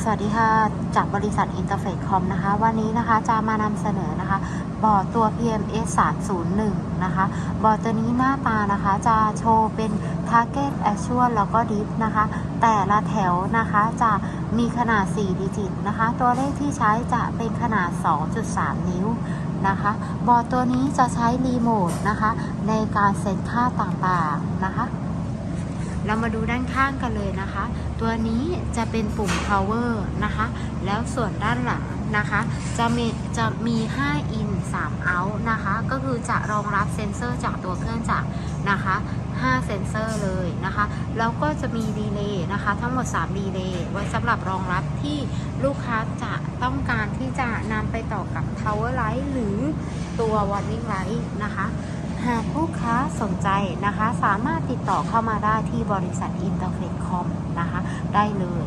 สวัสดีค่ะ จากบริษัท Interface Com นะคะ วันนี้นะคะจะมานำเสนอนะคะ บอร์ดตัว PMS 301 นะคะ บอร์ดตัวนี้หน้าตานะคะ จะโชว์เป็น Target Actual แล้วก็ Dip นะคะ แต่ละแถวนะคะจะมีขนาด 4 ดิจิตนะคะ ตัวเลขที่ใช้จะเป็นขนาด 2.3 นิ้วนะคะ บอร์ดตัวนี้จะใช้รีโมทนะคะ ในการเซตค่าต่างๆนะคะ เรามาดูด้านข้างกันเลยนะคะ ตัวนี้จะเป็นปุ่ม power นะคะ แล้วส่วนด้านหลังนะคะ จะมีจะมี 5 in 3 out นะคะ ก็คือจะรองรับเซ็นเซอร์จากตัวเครื่องจักรนะคะ 5 เซ็นเซอร์เลยนะคะ แล้วก็จะมีดีเลย์นะคะ ทั้งหมด 3 ดีเลย์ไว้สำหรับรองรับที่ลูกค้าจะต้องการที่จะนำไปต่อกับ Tower Light หรือตัว Warning Light นะคะ หากผู้ค้าสนใจนะคะ สามารถติดต่อเข้ามาได้ที่บริษัทอินเตอร์เฟคคอมนะคะ ได้เลย